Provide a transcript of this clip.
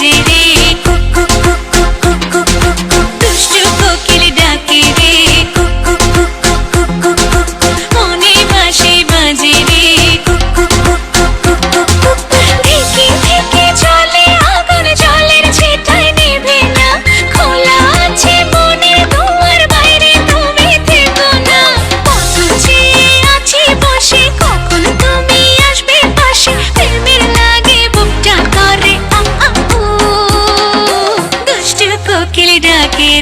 allí থাকে